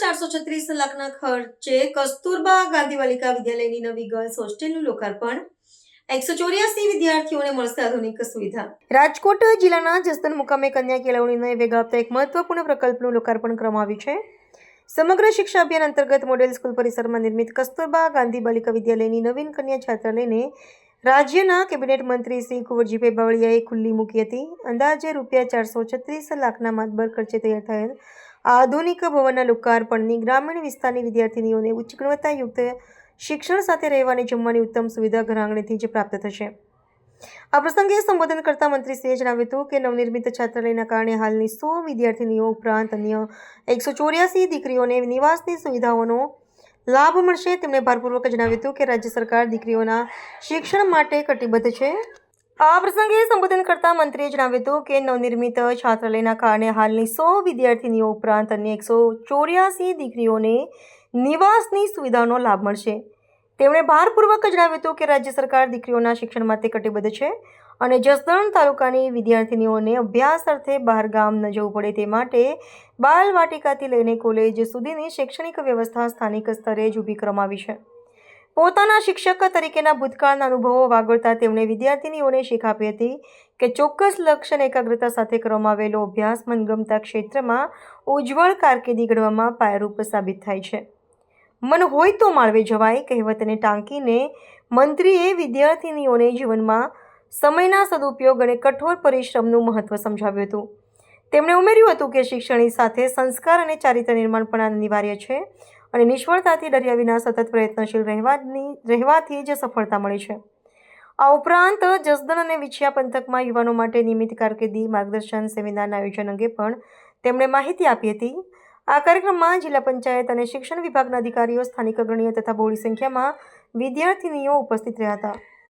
ચારસો છત્રીસ લાખના ખર્ચે કસ્તુરબા ગાંધી બાલિકા વિદ્યાલયની નવી ગર્લ્સ હોસ્ટેલનું લોકાર્પણ. એકસો ચોર્યાસી વિદ્યાર્થીઓને મળશે આધુનિક સુવિધા. રાજકોટ જિલ્લાના જસદણ મુકામે કન્યા કેળવણીને વેગ આપતા એક મહત્વપૂર્ણ પ્રકલ્પનું લોકાર્પણ કરવામાં આવ્યું છે. સમગ્ર શિક્ષા અભિયાન અંતર્ગત મોડેલ સ્કૂલ પરિસરમાં નિર્મિત કસ્તુરબા ગાંધી બાલિકા વિદ્યાલયની નવીન કન્યા છાત્રાલયને રાજ્યના કેબિનેટ મંત્રી શ્રી કુંવરજીભાઈ બાવળિયાએ ખુલ્લી મૂકી હતી. અંદાજે રૂપિયા ચારસો છત્રીસ લાખના માતબર ખર્ચે તૈયાર થયેલ આધુનિક ભવનના લોકાર્પણની ગ્રામીણ વિસ્તારની વિદ્યાર્થીનીઓને ઉચ્ચ ગુણવત્તાયુક્ત શિક્ષણ સાથે રહેવાની જમવાની ઉત્તમ સુવિધા ઘરઆંગણેથી જ પ્રાપ્ત થશે. આ પ્રસંગે સંબોધન કરતા મંત્રીશ્રીએ જણાવ્યું હતું કે નવનિર્મિત છાત્રાલયના કારણે હાલની સો વિદ્યાર્થીનીઓ ઉપરાંત અન્ય એકસો ચોર્યાસી દીકરીઓને નિવાસની સુવિધાઓનો લાભ મળશે. તેમણે ભારપૂર્વક જણાવ્યું હતું કે રાજ્ય સરકાર દીકરીઓના શિક્ષણ માટે કટિબદ્ધ છે. આ પ્રસંગે સંબોધન કરતા મંત્રીએ જણાવ્યું હતું કે નવનિર્મિત છાત્રાલયના કારણે હાલની સો વિદ્યાર્થીનીઓ ઉપરાંત અન્ય એકસો ચોર્યાસી દીકરીઓને નિવાસની સુવિધાનો લાભ મળશે. તેમણે ભારપૂર્વક જણાવ્યું હતું કે રાજ્ય સરકાર દીકરીઓના શિક્ષણ માટે કટિબદ્ધ છે અને જસદણ તાલુકાની વિદ્યાર્થીનીઓને અભ્યાસ અર્થે બહાર ગામ ન જવું પડે તે માટે બાલ વાટિકાથી લઈને કોલેજ સુધીની શૈક્ષણિક વ્યવસ્થા સ્થાનિક સ્તરે જ ઊભી કરવામાં આવી છે. પોતાના શિક્ષક તરીકેના ભૂતકાળના અનુભવો વાગોળતા તેમણે વિદ્યાર્થીનીઓને શીખ આપી હતી કે ચોક્કસ લક્ષ્ય અને એકાગ્રતા સાથે કરવામાં આવેલો અભ્યાસ મનગમતા ક્ષેત્રમાં ઉજ્જવળ કારકિર્દી ઘડવામાં પાયારૂપ સાબિત થાય છે. મન હોય તો માળવે જવાય કહેવતને ટાંકીને મંત્રીએ વિદ્યાર્થીનીઓને જીવનમાં સમયના સદુપયોગ અને કઠોર પરિશ્રમનું મહત્ત્વ સમજાવ્યું હતું. તેમણે ઉમેર્યું હતું કે શિક્ષણની સાથે સંસ્કાર અને ચારિત્ર નિર્માણ પણ અનિવાર્ય છે અને નિષ્ફળતાથી ડર્યા વિના સતત પ્રયત્નશીલ રહેવાની, રહેવાથી જ સફળતા મળે છે. આ ઉપરાંત જસદન અને વિછિયા પંથકમાં યુવાનો માટે નિયમિત કારકિર્દી, માર્ગદર્શન, સેમિનારના આયોજન અંગે પણ તેમણે માહિતી આપી હતી. આ કાર્યક્રમમાં જિલ્લા પંચાયત અને શિક્ષણ વિભાગના અધિકારીઓ, સ્થાનિક અગ્રણીઓ તથા બહોળી સંખ્યામાં વિદ્યાર્થીનીઓ ઉપસ્થિત રહ્યા હતા.